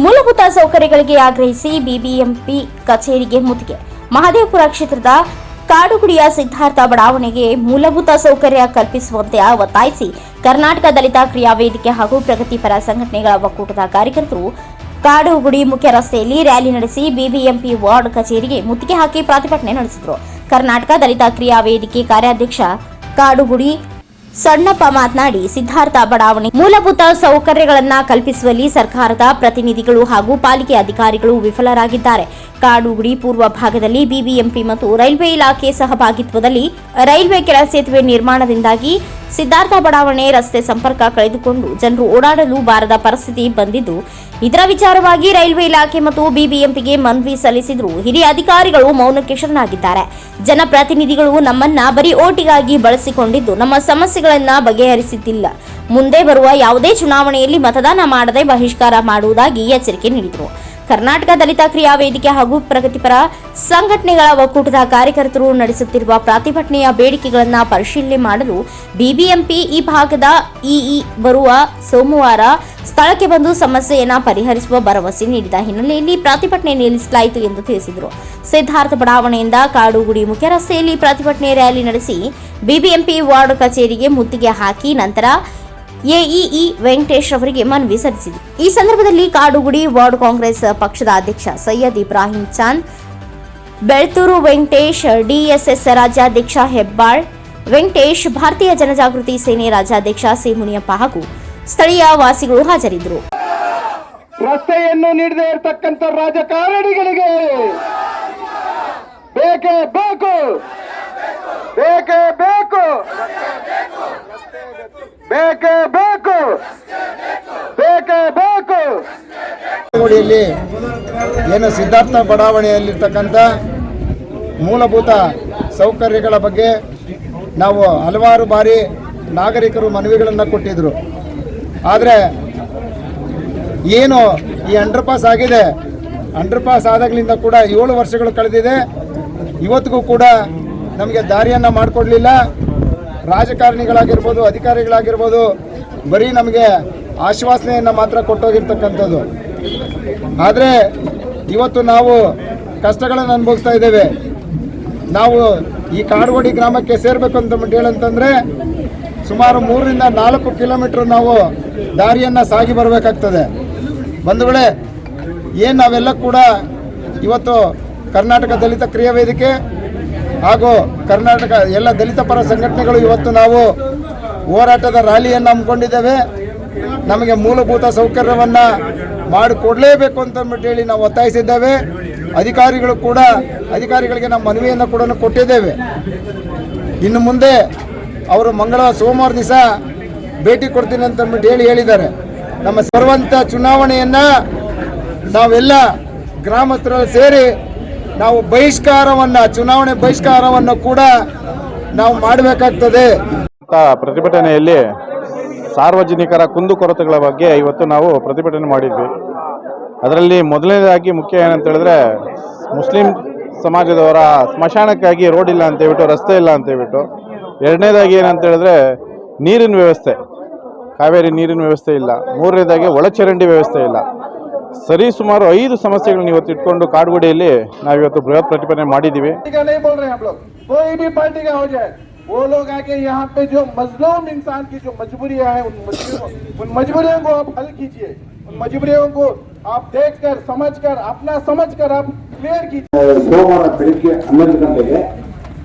ಮೂಲಭೂತ ಸೌಕರ್ಯಗಳಿಗೆ ಆಗ್ರಹಿಸಿ ಬಿಬಿಎಂಪಿ ಕಚೇರಿಗೆ ಮುತ್ತಿಗೆ. ಮಹದೇವಪುರ ಕ್ಷೇತ್ರದ ಕಾಡುಗುಡಿಯ ಸಿದ್ಧಾರ್ಥ ಬಡಾವಣೆಗೆ ಮೂಲಭೂತ ಸೌಕರ್ಯ ಕಲ್ಪಿಸುವಂತೆ ಒತ್ತಾಯಿಸಿ ಕರ್ನಾಟಕ ದಲಿತ ಕ್ರಿಯಾ ವೇದಿಕೆ ಹಾಗೂ ಪ್ರಗತಿಪರ ಸಂಘಟನೆಗಳ ಒಕ್ಕೂಟದ ಕಾರ್ಯಕರ್ತರು ಕಾಡುಗುಡಿ ಮುಖ್ಯ ರಸ್ತೆಯಲ್ಲಿ ರ್ಯಾಲಿ ನಡೆಸಿ ಬಿಬಿಎಂಪಿ ವಾರ್ಡ್ ಕಚೇರಿಗೆ ಮುತ್ತಿಗೆ ಹಾಕಿ ಪ್ರತಿಭಟನೆ ನಡೆಸಿದರು. ಕರ್ನಾಟಕ ದಲಿತ ಕ್ರಿಯಾ ವೇದಿಕೆ ಕಾರ್ಯಾಧ್ಯಕ್ಷ ಕಾಡುಗುಡಿ ಸಣ್ಣಪ್ಪ ಮಾತನಾಡಿ, ಸಿದ್ಧಾರ್ಥ ಬಡಾವಣೆ ಮೂಲಭೂತ ಸೌಕರ್ಯಗಳನ್ನು ಕಲ್ಪಿಸುವಲ್ಲಿ ಸರ್ಕಾರದ ಪ್ರತಿನಿಧಿಗಳು ಹಾಗೂ ಪಾಲಿಕೆ ಅಧಿಕಾರಿಗಳು ವಿಫಲರಾಗಿದ್ದಾರೆ. ಕಾಡುಗುಡಿ ಪೂರ್ವ ಭಾಗದಲ್ಲಿ ಬಿಬಿಎಂಪಿ ಮತ್ತು ರೈಲ್ವೆ ಇಲಾಖೆ ಸಹಭಾಗಿತ್ವದಲ್ಲಿ ರೈಲ್ವೆ ಕೆಳ ಸೇತುವೆ ನಿರ್ಮಾಣದಿಂದಾಗಿ ಸಿದ್ಧಾರ್ಥ ಬಡಾವಣೆ ರಸ್ತೆ ಸಂಪರ್ಕ ಕಳೆದುಕೊಂಡು ಜನರು ಓಡಾಡಲು ಬಾರದ ಪರಿಸ್ಥಿತಿ ಬಂದಿದ್ದು, ಇದರ ವಿಚಾರವಾಗಿ ರೈಲ್ವೆ ಇಲಾಖೆ ಮತ್ತು ಬಿಬಿಎಂಪಿಗೆ ಮನವಿ ಸಲ್ಲಿಸಿದ್ರು. ಹಿರಿಯ ಅಧಿಕಾರಿಗಳು ಮೌನಕ್ಕೆ ಶರಣಾಗಿದ್ದಾರೆ. ಜನಪ್ರತಿನಿಧಿಗಳು ನಮ್ಮನ್ನ ಬರೀ ಓಟಿಗಾಗಿ ಬಳಸಿಕೊಂಡಿದ್ದು, ನಮ್ಮ ಸಮಸ್ಯೆಗಳನ್ನ ಬಗೆಹರಿಸುತ್ತಿಲ್ಲ ಮುಂದೆ ಬರುವ ಯಾವುದೇ ಚುನಾವಣೆಯಲ್ಲಿ ಮತದಾನ ಮಾಡದೆ ಬಹಿಷ್ಕಾರ ಮಾಡುವುದಾಗಿ ಎಚ್ಚರಿಕೆ ನೀಡಿದರು. ಕರ್ನಾಟಕ ದಲಿತ ಕ್ರಿಯಾ ವೇದಿಕೆ ಹಾಗೂ ಪ್ರಗತಿಪರ ಸಂಘಟನೆಗಳ ಒಕ್ಕೂಟದ ಕಾರ್ಯಕರ್ತರು ನಡೆಸುತ್ತಿರುವ ಪ್ರತಿಭಟನೆಯ ಬೇಡಿಕೆಗಳನ್ನು ಪರಿಶೀಲನೆ ಮಾಡಲು ಬಿಬಿಎಂಪಿ ಈ ಭಾಗದ ಇಇ ಬರುವ ಸೋಮವಾರ ಸ್ಥಳಕ್ಕೆ ಬಂದು ಸಮಸ್ಯೆಯನ್ನು ಪರಿಹರಿಸುವ ಭರವಸೆ ನೀಡಿದ ಹಿನ್ನೆಲೆಯಲ್ಲಿ ಪ್ರತಿಭಟನೆ ನಿಲ್ಲಿಸಲಾಯಿತು ಎಂದು ತಿಳಿಸಿದರು. ಸಿದ್ಧಾರ್ಥ ಬಡಾವಣೆಯಿಂದ ಕಾಡುಗುಡಿ ಮುಖ್ಯ ರಸ್ತೆಯಲ್ಲಿ ಪ್ರತಿಭಟನೆ ರ್ಯಾಲಿ ನಡೆಸಿ ಬಿಬಿಎಂಪಿ ವಾರ್ಡ್ ಕಚೇರಿಗೆ ಮುತ್ತಿಗೆ ಹಾಕಿ ನಂತರ ಎಇಇ ವೆಂಕಟೇಶ್ ಅವರಿಗೆ ಮನವಿ ಸಲ್ಲಿಸಿದೆ. ಈ ಸಂದರ್ಭದಲ್ಲಿ ಕಾಡುಗುಡಿ ವಾರ್ಡ್ ಕಾಂಗ್ರೆಸ್ ಪಕ್ಷದ ಅಧ್ಯಕ್ಷ ಸೈಯದ್ ಇಬ್ರಾಹಿಂ ಚಾಂದ್ ಬೆಳ್ತೂರು ವೆಂಕಟೇಶ್ ಡಿಎಸ್ಎಸ್ ರಾಜ್ಯಾಧ್ಯಕ್ಷ ಹೆಬ್ಬಾಳ್, ವೆಂಕಟೇಶ್ ಭಾರತೀಯ ಜನಜಾಗೃತಿ ಸೇನೆ ರಾಜ್ಯಾಧ್ಯಕ್ಷ ಸಿ ಮುನಿಯಪ್ಪ ಹಾಗೂ ಸ್ಥಳೀಯ ವಾಸಿಗಳು ಹಾಜರಿದ್ದರು. ರಸ್ತೆಯನ್ನು ನೀಡದೇ ಇರತಕ್ಕಂಥ ರಾಜಕಾರಣಿಗಳಿಗೆ ಬೇಕೇ ಬೇಕು ಬೇಕೇ ಬೇಕು, ಬೇಕೇ ಬೇಕು ಏನು ಸಿದ್ಧಾರ್ಥ ಬಡಾವಣೆಯಲ್ಲಿರ್ತಕ್ಕಂಥ ಮೂಲಭೂತ ಸೌಕರ್ಯಗಳ ಬಗ್ಗೆ ನಾವು ಹಲವಾರು ಬಾರಿ ನಾಗರಿಕರು ಮನವಿಗಳನ್ನು ಕೊಟ್ಟಿದ್ದರು ಆದರೆ ಏನು ಈ ಅಂಡರ್ ಪಾಸ್ ಆಗಿದೆ? ಅಂಡರ್ ಪಾಸ್ ಆದಾಗಲಿಂದ ಕೂಡ ಏಳು ವರ್ಷಗಳು ಕಳೆದಿದೆ. ಇವತ್ತಿಗೂ ಕೂಡ ನಮಗೆ ದಾರಿಯನ್ನು ಮಾಡಿಕೊಡ್ಲಿಲ್ಲ. ರಾಜಕಾರಣಿಗಳಾಗಿರ್ಬೋದು, ಅಧಿಕಾರಿಗಳಾಗಿರ್ಬೋದು ಬರೀ ನಮಗೆ ಆಶ್ವಾಸನೆಯನ್ನು ಮಾತ್ರ ಕೊಟ್ಟೋಗಿರ್ತಕ್ಕಂಥದ್ದು. ಆದರೆ ಇವತ್ತು ನಾವು ಕಷ್ಟಗಳನ್ನು ಅನುಭವಿಸ್ತಾ ಇದ್ದೇವೆ. ನಾವು ಈ ಕಾಡುಗೋಡಿ ಗ್ರಾಮಕ್ಕೆ ಸೇರಬೇಕು ಅಂತ ಹೇಳಂತಂದರೆ ಸುಮಾರು ಮೂರರಿಂದ ನಾಲ್ಕು ಕಿಲೋಮೀಟ್ರ್ ನಾವು ದಾರಿಯನ್ನು ಸಾಗಿ ಬರಬೇಕಾಗ್ತದೆ. ಬಂಧುಗಳೇ ಏನು ನಾವೆಲ್ಲ ಕೂಡ ಇವತ್ತು ಕರ್ನಾಟಕ ದಲಿತ ಕ್ರಿಯಾ ವೇದಿಕೆ ಹಾಗೂ ಕರ್ನಾಟಕ ಎಲ್ಲ ದಲಿತ ಪರ ಸಂಘಟನೆಗಳು ಇವತ್ತು ನಾವು ಹೋರಾಟದ ರ್ಯಾಲಿಯನ್ನು ಹಮ್ಮಿಕೊಂಡಿದ್ದೇವೆ. ನಮಗೆ ಮೂಲಭೂತ ಸೌಕರ್ಯವನ್ನು ಮಾಡಿಕೊಡಲೇಬೇಕು ಅಂತ ಅಂದ್ಬಿಟ್ಟು ಹೇಳಿ ನಾವು ಒತ್ತಾಯಿಸಿದ್ದೇವೆ. ಅಧಿಕಾರಿಗಳು ಕೂಡ, ಅಧಿಕಾರಿಗಳಿಗೆ ನಮ್ಮ ಮನವಿಯನ್ನು ಕೂಡ ಕೊಟ್ಟಿದ್ದೇವೆ. ಇನ್ನು ಮುಂದೆ ಅವರು ಮಂಗಳವಾರ ಸೋಮವಾರ ದಿವಸ ಭೇಟಿ ಕೊಡ್ತೀನಿ ಅಂತ ಅಂದ್ಬಿಟ್ಟು ಹೇಳಿ ಹೇಳಿದ್ದಾರೆ. ನಮ್ಮ ಸರ್ವಂತ ಚುನಾವಣೆಯನ್ನು ನಾವೆಲ್ಲ ಗ್ರಾಮಸ್ಥರಲ್ಲಿ ಸೇರಿ ನಾವು ಬಹಿಷ್ಕಾರವನ್ನು, ಚುನಾವಣೆ ಬಹಿಷ್ಕಾರವನ್ನು ಕೂಡ ನಾವು ಮಾಡಬೇಕಾಗ್ತದೆ. ಅಂತ ಪ್ರತಿಭಟನೆಯಲ್ಲಿ ಸಾರ್ವಜನಿಕರ ಕುಂದುಕೊರತೆಗಳ ಬಗ್ಗೆ ಇವತ್ತು ನಾವು ಪ್ರತಿಭಟನೆ ಮಾಡಿದ್ವಿ. ಅದರಲ್ಲಿ ಮೊದಲನೇದಾಗಿ ಮುಖ್ಯ ಏನಂತ ಹೇಳಿದ್ರೆ ಮುಸ್ಲಿಂ ಸಮಾಜದವರ ಸ್ಮಶಾನಕ್ಕಾಗಿ ರೋಡ್ ಇಲ್ಲ ಅಂತ ಹೇಳ್ಬಿಟ್ಟು, ರಸ್ತೆ ಇಲ್ಲ ಅಂತ ಹೇಳ್ಬಿಟ್ಟು. ಎರಡನೇದಾಗಿ ಏನಂತ ಹೇಳಿದ್ರೆ ನೀರಿನ ವ್ಯವಸ್ಥೆ. ಕಾವೇರಿ ನೀರಿನ ವ್ಯವಸ್ಥೆ ಇಲ್ಲ. ಮೂರನೇದಾಗಿ ಒಳಚರಂಡಿ ವ್ಯವಸ್ಥೆ ಇಲ್ಲ. ಸರಿ ಸುಮಾರು ಐದು ಸಮಸ್ಯೆಗಳನ್ನ ಇವತ್ತು ಇಟ್ಕೊಂಡು ಕಾಡುಗುಡಿಯಲ್ಲಿ ನಾವಿವತ್ತು ಬೃಹತ್ ಪ್ರತಿಭಟನೆ ಮಾಡಿದ್ದೀವಿ. पार्टी का नहीं बोल रहे हैं हम लोग कोई भी पार्टी का हो जाए वो लोग आके यहाँ पे जो मजलूम इंसान की जो मजबूरियां हैं उन मजबूरियों उन मजबूरियों को आप हल कीजिए उन मजबूरियों को आप देख कर समझ कर अपना समझ कर आप क्लियर कीजिए ಸೋಮವಾರ ಬೆಳಿಗ್ಗೆ ಹನ್ನೊಂದು ಗಂಟೆಗೆ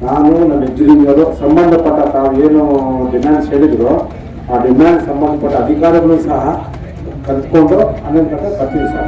ನಾನು ನಮ್ಮ ಇಂಜಿನಿಯರು ಸಂಬಂಧಪಟ್ಟ ತಾವು ಏನು ಡಿಮ್ಯಾಂಡ್ಸ್ ಹೇಳಿದ್ರು ಆ ಡಿಮ್ಯಾಂಡ್ ಸಂಬಂಧಪಟ್ಟ ಅಧಿಕಾರಿಗಳು ಸಹ ಕಲ್ತ್ಕೊಂಡು ಹನ್ನೊಂದು ಗಂಟೆ ಬರ್ತೀವಿ ಸರ್